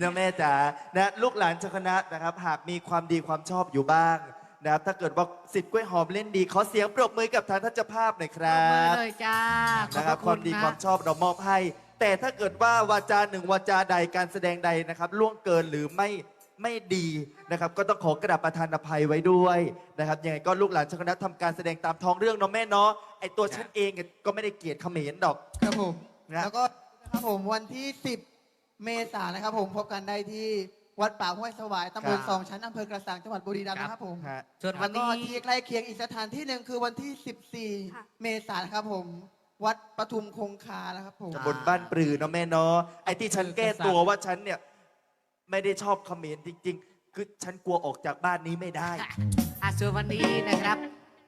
นะแม่จ๋านะลูกหลานเจ้าคณะนะครับ หากมีความดีความชอบอยู่บ้างนะครับถ้าเกิดว่าสิทธิ์กล้วยหอมเล่นดีขอเสียงปรบมือกับทางท่านเจ้าภาพหน่อยคปรรับมือบเลยจ้าขอบนะครับพความดีนะความชอบเรามอบให้ แต่ถ้าเกิดว่าวาจาหนึ่งวาจาใดการแสดงใดนะครับล่วงเกินหรือไม่ไม่ดีนะครับ ก็ต้องขอกระดาษประทานอภัยไว้ด้วยนะครับยังไงก็ลูกหลานเจ้าคณะทำการแสดงตามท้องเรื่องเนาะแม่เนาะไอตัวฉันเองก็ไม่ได้เกลียดเขมรดอก ครับผม นะ แล้วก็นะครับผมวันที่ 10 เมษายนนะครับผมพบกันได้ที่วัดป่าห้วยสวายตำบลครับสองชั้นอำเภอกระสังจังหวัดบุรีรัมย์นะครับผมฮะ ส่วนวัแล้นวก็นี้ที่ใกล้เคียงอีกสถานที่หนึ่งคือวันที่14 เมษายนครับผม วัดปทุมคงคานะครับผม ตำบลบ้านปรือเนาะแม่เนาะไอ้ที่ฉันแก้ตัวว่าฉันเนี่ย ไม่ได้ชอบเขมรจริง ๆ คือฉันกลัวออกจากบ้านนี้ไม่ได้ อะส่วนวันนี้นะครับ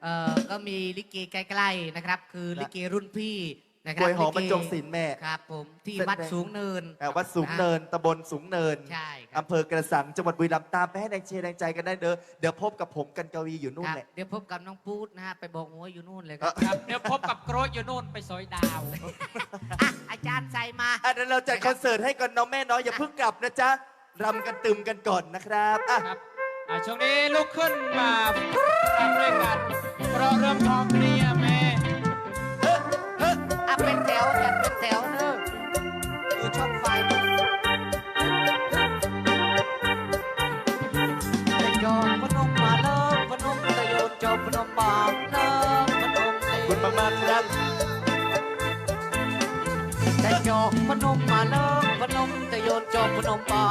เอ่อก็มีลิเกใกล้ๆนะครับ คือลิเกรุ่นพี่ นะคกรัล้วยหอมลิบรเกรจงศิลป์แม่ ครับผมที่แสดงวัดสูงเนินอ่าวัดสูงเนินตำบลสูงเนินใช่ครับ อำเภอกระสังจังหวัดบุรีรัมย์ตามไปให้แรงเชียร์แรงใจกันได้เด้อเดี๋ยวพบกับผมกันกวีอยู่นู่นครับแหละ เดี๋ยวพบกับน้องปูดนะฮะไปบอกหัวอยู่นู่นเลยครับครับ เดี๋ยวพบกับโกรธอยู่นู่นไปซอยดาว อะอาจารย์ใส่มา อะเดี๋ยวเราจัดคอนเสิร์ตให้ก่อนเน้องแม่เน้อยอย่าเพิ่งกลับนะจ๊ะรำกันตึมกันก่อนนะครับอะครับอ่าช่วงนี้ลุกขึ้นมาทำด้วยกันเพราะเริ่มท้องเพลีย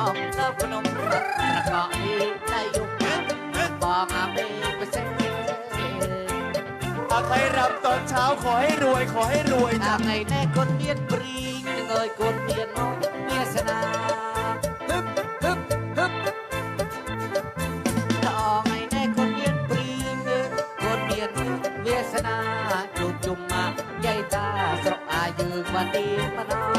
องเลิกพนมรักกาะนี้ได้ยุกบองอาเมไปเส้นอะใครรำตอนเช้าขอให้รวยขอให้รวยทาจ้ะงไงแน่คนเมียนปรีงเงยคนเมียนน้องเมียสนาฮึบฮึบฮึบทอไงแน่คนเมียนปรีงคนเมียนเมียสนาจุบจุมมาใหญ่ตาสระอายืนวันดีมานอน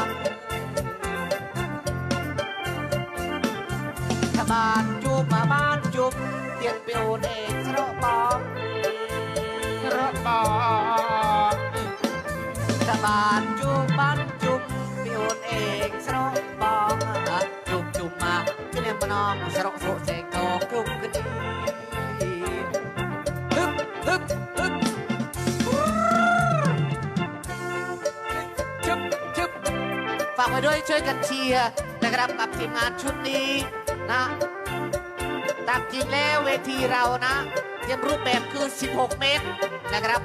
ด้วยช่วยกันเชียร์นะครับกับทีมงานชุดนี้นะตามจริงแล้วเวทีเรานะเตรียมรูปแบบคือ 16 เมตรนะครับ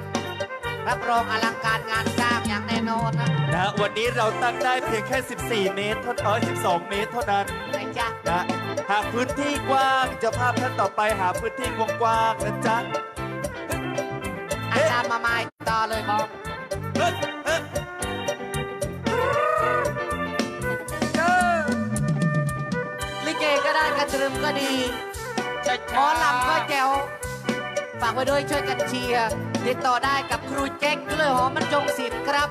รับรองอลังการงานสร้างอย่างแน่นอนนะนะวันนี้เราตั้งได้เพียงแค่ 14 เมตรเท่าเออ12 เมตรเท่านั้นนะจ๊ะนะหากพื้นที่กว้างเจะภาพท่านต่อไปหาพื้นที่กว้างๆนะจ๊ะอาจารย์มาไม้ต่อเลยบอกเฮ้ย ระตรึมก็ดีช้าหมอลำก็แจ๋วฝากไว้ด้วยช่วยกันเชียร์ติดต่อได้กับครูแจ็คเกลือหอมบรรจงศิลป์ครับ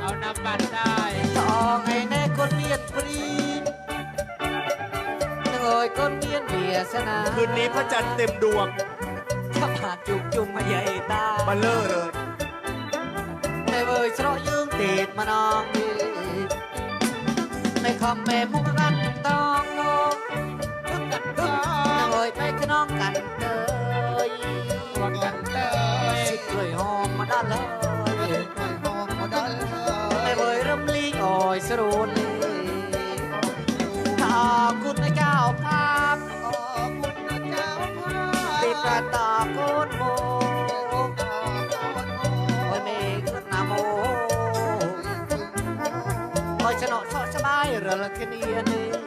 เอานำบัตรได้ทองไอ้แน่คนเมียนปรีนเอยคนเมียนเบียสนาคืนนี้พระจันทร์เต็มดวงถ้าผ่านจุกจุมมาใหญ่ตามาเลอเลยไม่เวยสระยืงติดมานองดีไม่คำแม่มุก เอยไปขน้องกันเตยวังกันเลยสิกล้วยหอมมาด้านเลยปล่อยหอมมาดันเลยไม่เวยรำลีอ่อยสรุนถ้าคุณเจ้าภาพขอบคุณนะเจ้าภาพติดกระตาโกนโมโอ้ยเมฆนาโมโอ้ยชนะสสบายเรือละค่นี้นี่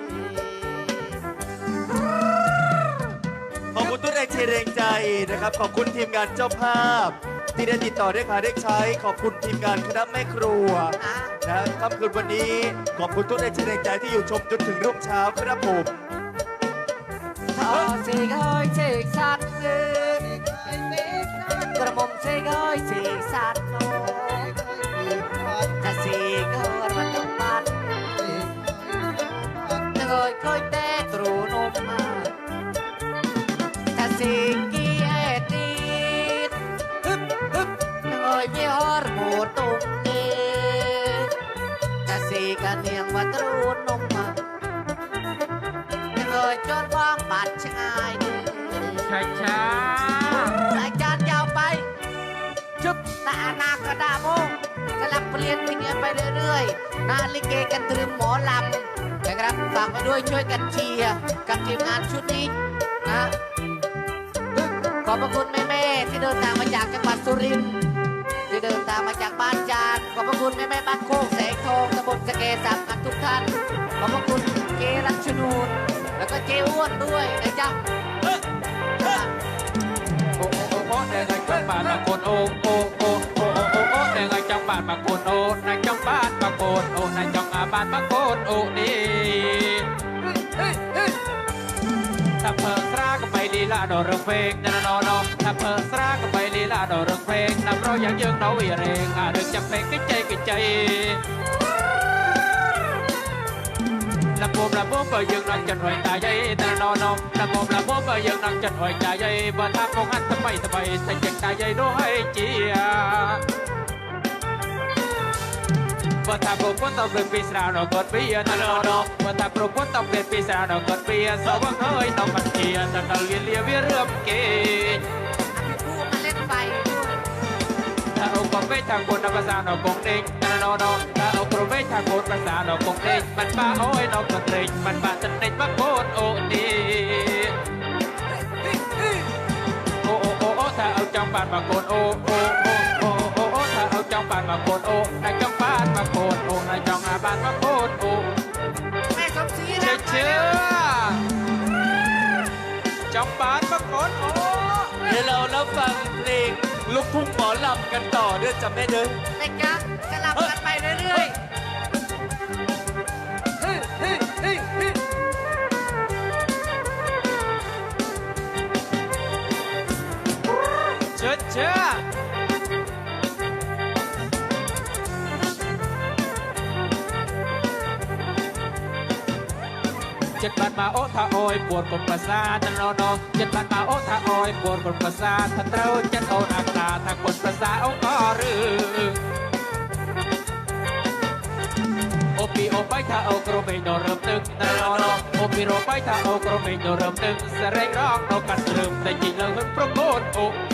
ทุกแรงเชียร์แรงใจนะครับ ขอบคุณทีมงานเจ้าภาพ ที่ได้ติดต่อได้ขาได้ใช้ ขอบคุณทีมงานคณะแม่ครัวนะนะค่ำคืนวันนี้ขอบคุณทุกแรงเชียร์แรงใจที่อยู่ชมจนถึงรุ่งเช้าครับผมถ้าเสกเอ้ยสก กระรูดนช้าช้าจารย์ยาวไปจุบตาอนากระดาโมงสลับเปลี่ยนสิ่งไปเรื่อยๆนาลิเกกันตรึมหมอลำนะครับฝากไปด้วยช่วยกันเชียร์กับทีมงานชุดนี้นะขอบพระคุณแม่ๆที่เดินทางมาจากจังหวัดสุรินทร์ ที่เดินทางมาจากบ้านจานขอบพระคุณแม่ๆบ้านโคกแสงทองตำบลสะเกสับกันทุกท่าน ขอบพระคุณเจรัชนูนแล้วก็เจอ้วนด้วยนะจ๊ะโอ้โอ้โอ้โอ้แดงไอ้จังบาทบางคนโอ้โอ้โอ้โอ้โอ้โอ้โอ้แดงไอ้จังบาทบางคนโอ้นายจังบาทบางคนโอ้นายจังอาบาทบางคนโอ้นี่ถ้าเพิ่งสราก็ไปลีลาด ថាពើស្រាកំបៃលីឡាដល់រឹងពេកណ៎ណ៎ណ៎ថាពើស្រាកំបៃលីឡាដល់រឹងពេកណាប្រយ៉ាងយើងនៅវិរេងអារឹកចាប់ពេកកិច្ចកិច្ចលំពំលំពំបើយើងនឹងចិត្តហើយតាយឯណ៎ណ៎ណ៎លំពំលំពំបើយើងនឹងចិត្តហើយតាយឯបើថាកងអត់ស្បៃស្បៃសេចក្ដីតាយឯនោះហើយជា ละมุมเบอร์ยังนักจันหอยตาใหญ่บ่ทางของอันทำไมทำไมแต่จังตาใหญ่ด้วยเจียบ่ทางโปรพนต้องเปลี่ยนปีศาจเรากดเบียร์แต่นอนอบ่ทางโปรพนต้องเปลี่ยนปีศาจเรากดเบียร์สาเฮยต้องมันเกียร์ต่เราเลียเลียเวียเรื่อมเกยผู้มาเล่นไฟด้วยถ้าเอากองเวททางบนภาษาเราคงเด้งแต่นอนอถ้าเอากระเวททางบนภาษาเราคงเด้งมันบ้าโอ้ยเราก็เด้งมันบ้าจะเด้งมาโคตรโอ้ดีโอ้โอ้โอ้ถ้าเอาจังบานมาโกนโอ้โอ้โอ้โอ้โอ้ โอ้ถ้าเอาจังบานมาโกนโอ้นายจังบานมาโกนโอ้นายจังอาบานมาโกนโอ้แม่สมศรีเชื่นะอเชื่อจังบานมาโกนโอ้เดี๋ยวเรารับฟังเพลงลูกทุ่งหมอลำกันต่อเด้อจำแม่เด้อแม่จ๊ะสลับกันไปเรื่อยๆ មកអូថាអួយពួតកុំប្រសាទណោណោចិត្តបានមកអូថាអួយពួតកុំប្រសាទថាត្រូវចិត្តអូនអាកដាថាគុណប្រសាអូក៏ឬអូពីអូបៃថាអូក្រុមឯងដល់រឹមទឹកណោណោអូពីរ៉ូបៃថាអូក្រុមឯងដល់រឹមទឹកសរេងរងដល់កាត់រឹមតែជីលើហ៊ុនប្រកូនអូ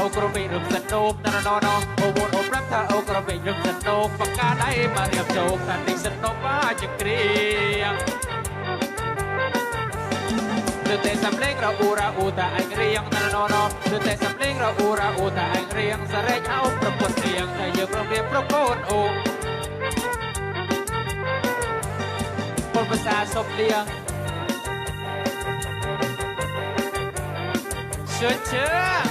អូក្រវិរឹមសិនដូកតាណណណអូវូនអូប្រាប់ថាអូក្រវិរឹមសិនដូកបកាដៃមករៀបជោគតានេះសិនដូកអាចគ្រៀងទើបតែសំលេងរអ៊ូរអ៊ូតាឯងរៀងណណណទើបតែសំលេងរអ៊ូរអ៊ូតាឯងរៀងសរេចអោប្រពន្ធរៀងតែយើងប្រមៀប្រកូនអូពលភាសាសុបលៀងជឿជឿ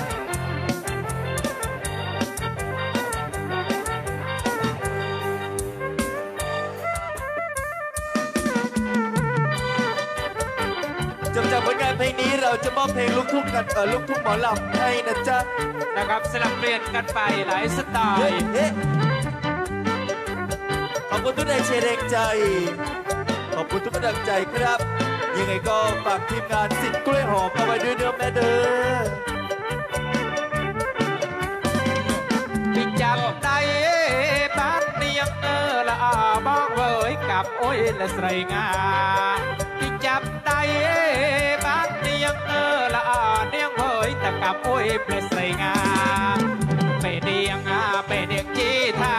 เพลงนี้เราจะมอบเพลงลูกทุ่งกันเออลูกทุ่งหมอลำให้นะจ๊ะนะครับสลับเปลี่ยนกันไปหลายสไตเฮ้ยล์ เฮ้ยขอบคุณทุกแรงเชียร์แรงใจ ขอบคุณทุกกำลังใจครับ ยังไงก็ฝากทีมงานสิทธิ์กล้วยหอมเอาไว้ด้วยเนื้อแม่เด้อที่จับได้บ้านเนียงเออละอาบ้องเว้ยกับโอ้ยละใส่งาที่จับได้บ้านเนียงเออละอาเนียงเว้ยแต่กับโอ้ยเปลใส่งาเปเดียงอาเปเดียงจีท អេបាទនាងអើល្អនាងហើយតកាប់អុយព្រេះស្រីងាពេលនាងអាពេលនាងជីថា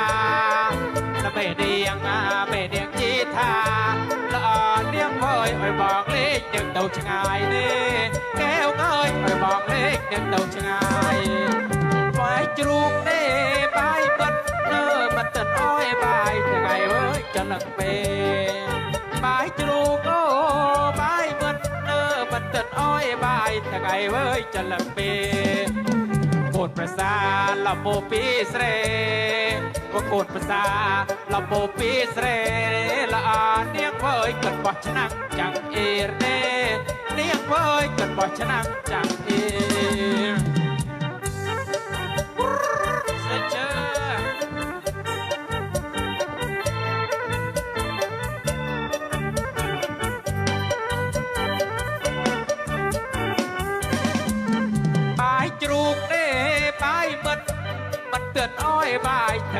ពេលនាងអាពេលនាងជីថាល្អនាងហើយអុយបងលេខនឹងទៅឆ្ងាយនេះកែវអើយអុយបងលេខនឹងទៅឆ្ងាយបាយជ្រូកទេបាយបិទនៅមិនទឹកអើយបាយថ្ងៃអើយចំណឹកពេលបាយជ្រូកអូបាយ ត់ទឹកអោយបាយទាំងឯវើយចលពេកូនប្រសាលពោពីស្រីកូនប្រសាលពោពីស្រីល្អនាងវើយគិតបោះឆ្នាំងចាំងអេរទេនាងវើយគិតបោះឆ្នាំងចាំង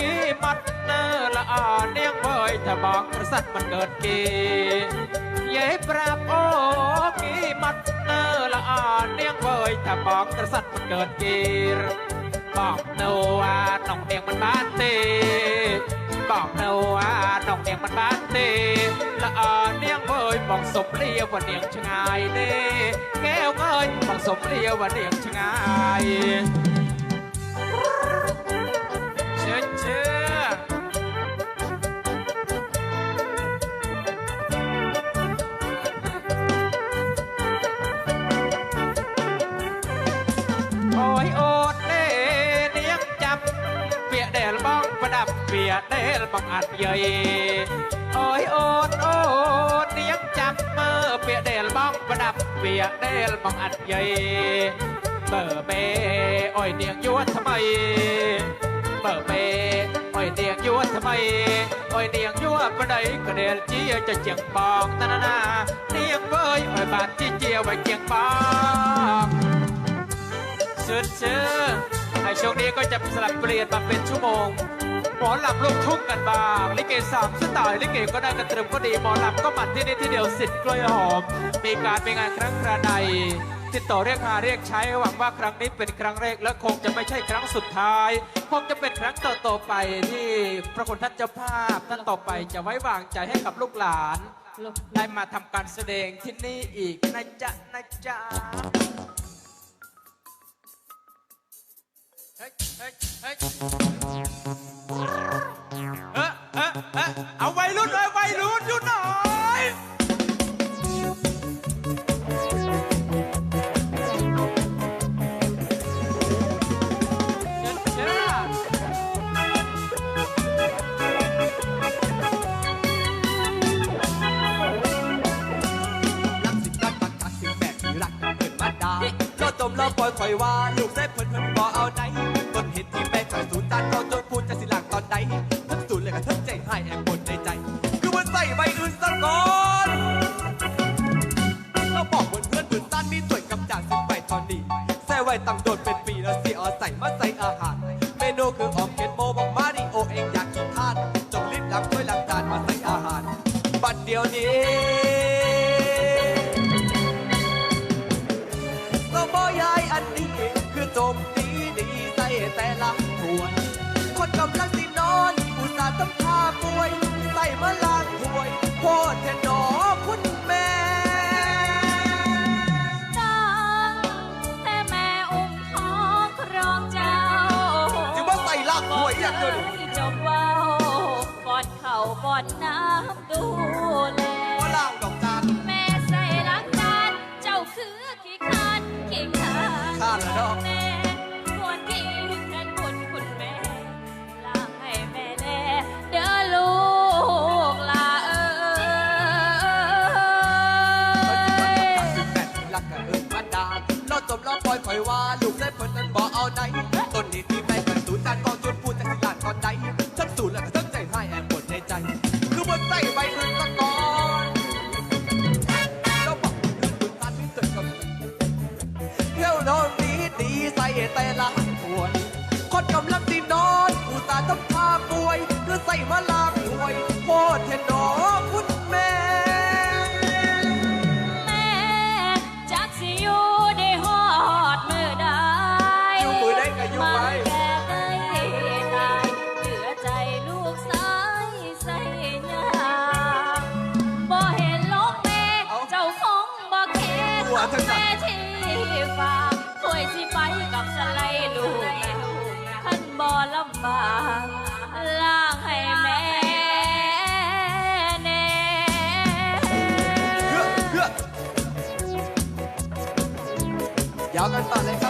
គេបាត់នៅល្អនាងបើយថាបងប្រសាទមិនកើតគេយាយប្រាប់អូគេបាត់នៅល្អនាងបើយថាបងប្រសាទមិនកើតគេបងនៅអានងនាងមិនបានទេបងនៅអានងនាងមិនបានទេល្អនាងបើយបងសុំលាវនាងឆ្ងាយទេកែវអើយបងសុំលាវនាងឆ្ងាយ เปียเดลบังอัดเยยเบอร์เบโอ้ยเนียงยวดทำไม เบอร์เบโอ้ยเนียงยวดทำไมโอ้ยเนียงยวดประไดก็เดลเจียจะเจียงปองนานานาเนียงเว้ยโอ้ยบานจีเจียวไว้เจียงปอง ชื่อชื่อในช่วงนี้ก็จะสลับเปลี่ยนมาเป็นชั่วโมง หมอลำลูกทุ่งกันบ้างลิเกสามสไตล์ลิเกก็ได้กระตรึมก็ดีหมอลำก็มันที่นี่ที่เดียวสิทธิ์กล้วยหอม มีการเป็นงานครั้งกระใดติดต่อเรียกหาเรียกใช้หวังว่าครั้งนี้เป็นครั้งแรกและคงจะไม่ใช่ครั้งสุดท้าย คงจะเป็นครั้งต่อๆไปที่พระคุณท่านเจ้าภาพท่านต่อไปจะไว้วางใจให้กับลูกหลาน ได้มาทำการแสดงที่นี่อีกนะจ๊ะนะจ๊ะเฮ้ยเฮ้ยเฮ้ยเอ๊ะเอ๊ะ เอ๊ะเอาวัยรุ่นเลยวัยรุ่นอยู่หน่อยเชิญเชิญรักสิรักปักตักสิแม่ที่รักกันเกินมาดาเราจมเราปล่อยคอยว่าลูกได้เพิ่นเพิ่นบ่เอาไหน นนี้ คือโจมตีดีใส่แต่ละถ้วย คนกำลังสินอน อุตส่าห์ต้องพาป่วย ใส่มาล้างถ้วยโคตรแทนดอคุณแม่ตั้งแต่แม่อุ้มท้องครองเจ้าจึงว่าใส่ลากถ้วยอย่างเดียวนี่จบเว้าป้อนเข่าวป้อนน้ำดูแลว่าล่ พิ่น หัวเถอะจ้ะแม่ที่ฝากถวยสิไปกับสไลด์ลูกท่านบ่ลำบากล่างให้แม่แน่เอเพื่อยาวกันต่อเลยครับ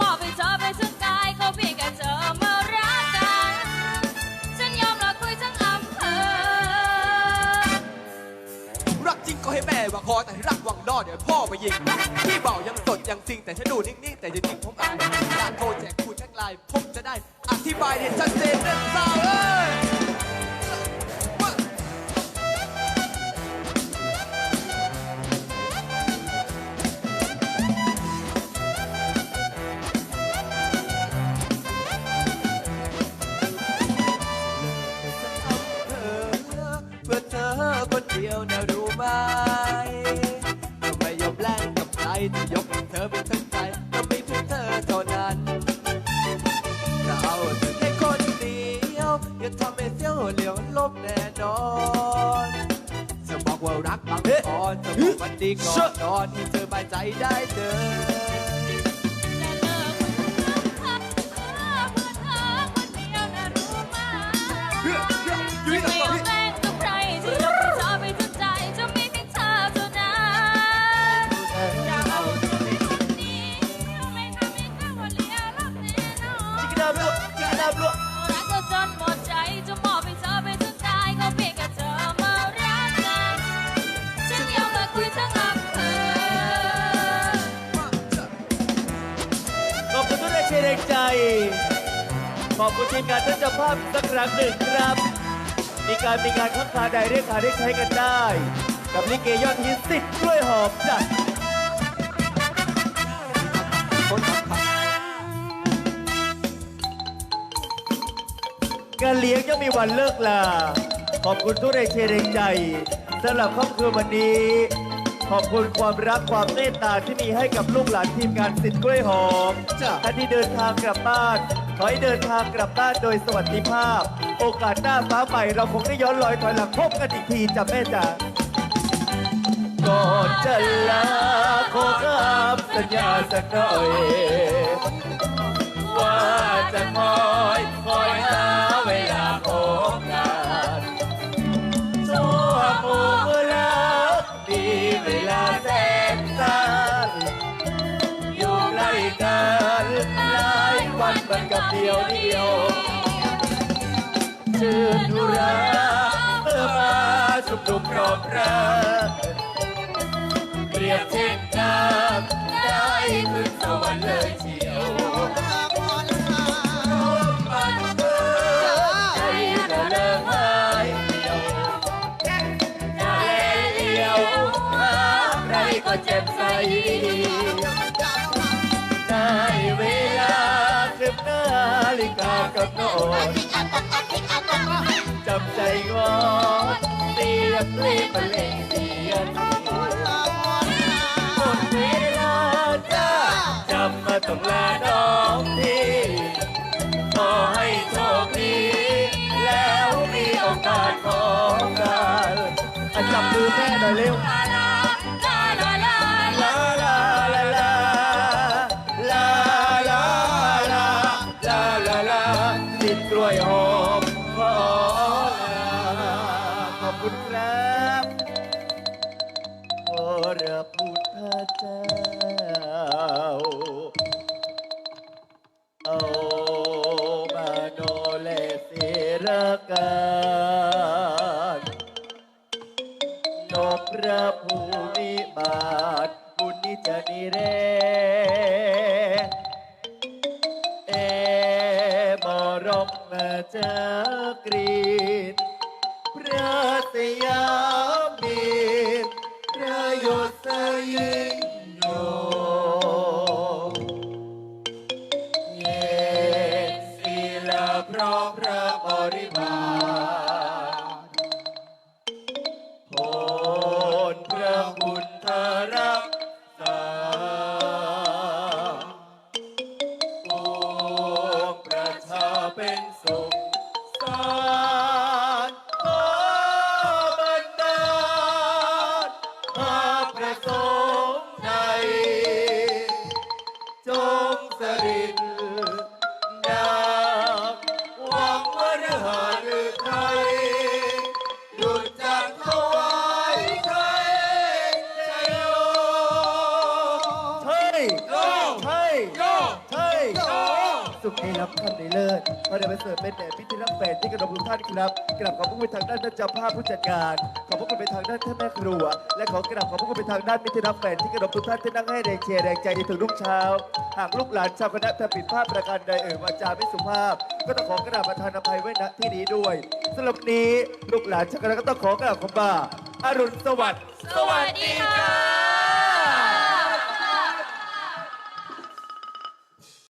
มอบให้เธอไปทั้งกายเขาเพียงแค่เธอมารักกัน ฉันยอมละคุยทั้งอำเภอ รักจริงก็ให้แม่ว่าคอแต่รักหวังดอเดี๋ยวพ่อไปยิงพี่เบายังสดยังซิงแต่ฉันดูนิ่งๆแต่จริงๆผมอ่ายอยากโทรแจกคุณแท็กไลน์ผมจะได้อธิบายให้ชัดเจนเรื่องสาวเอ้ย วนะรู้ไหมทำไม่ยอมแลกกับใครจะยกเธอเป็นทั้งใจก็มีเพียงเธอเท่านั้นเราเธอแค่คนเดียวอย่าทำให้เสียวเหลียวลบแน่นอนจะบอกว่ารักบางตอนจะบอกวันดีก่อนนอนให้เธอบายใจได้เลย ขอบคุณทีมงานท่านเจ้าภาพสักครั้งหนึ่งครับ มีการมีงานข้างคาใดเรียกหาได้ใช้กันได้ กับลิเกยอดฮิตสิทธิ์กล้วยหอมจ้ะการเลี้ยงยังมีวันเลิกลา ขอบคุณทุกแรงเชียร์แรงใจสำหรับครอบครัววันนี้ ขอบคุณความรักความเมตตาที่มีให้กับลูกหลานทีมงานสิทธิ์กล้วยหอมจ้ะ ท่านที่เดินทางกลับบ้าน ขอให้เดินทางกลับบ้านโดยสวัสดิภาพ โอกาสหน้าฟ้าใหม่เราคงได้ย้อนรอยถอยหลังพบกันอีกทีจ้ะแม่จ๋าก่อนจะลาขอคำสัญญาสักหน่อย ว่าจะคอยคอยหา เดียวเดียวเชิญดูราเธอมาชุบดุกรอบราเรียบเช็ดน้ำได้ขึ้นสวรรค์เลยเชียวก็เจ็บใจ นาฬิกากำหนดจำใจงอนเสียงเลงบเลงเสียงหมดเวลาจ้าจำมาต้องลาน้องพี่ขอให้โชคดีแล้วมีโอกาสของกันอะจับมือแม่หน่อยเร็ว เจ้าเอามาโนเลเสรการนกพระภูมิบาทบุญนิจนิเรเอมรกมาจากรีนพระสยา รับท่านในเลิศมาเดินไปเสิร์ฟเป็นแด่พิธีรับแฟนที่กระดมทุกท่านครับกราบขอบพระคุณไปทางด้านท่านเจ้าภาพผู้จัดการ ขอบพระคุณไปทางด้านท่านแม่ครัว และขอกราบขอบพระคุณไปทางด้านมิตรรับแฟนที่กระดมทุกท่านที่นั่งให้แรงเชียร์แรงใจในถึงรุ่งเช้า หากลูกหลานชาวคณะทำผิดพลาดประการใดเอ่ยวาจาไม่สุภาพ ก็ต้องขอกราบประทานอภัยไว้ณที่นี้ด้วยสำหรับนี้ลูกหลานชาวคณะก็ต้องขอกราบขอบาอรุณสวัสดิ์ สวัสดีค่ะ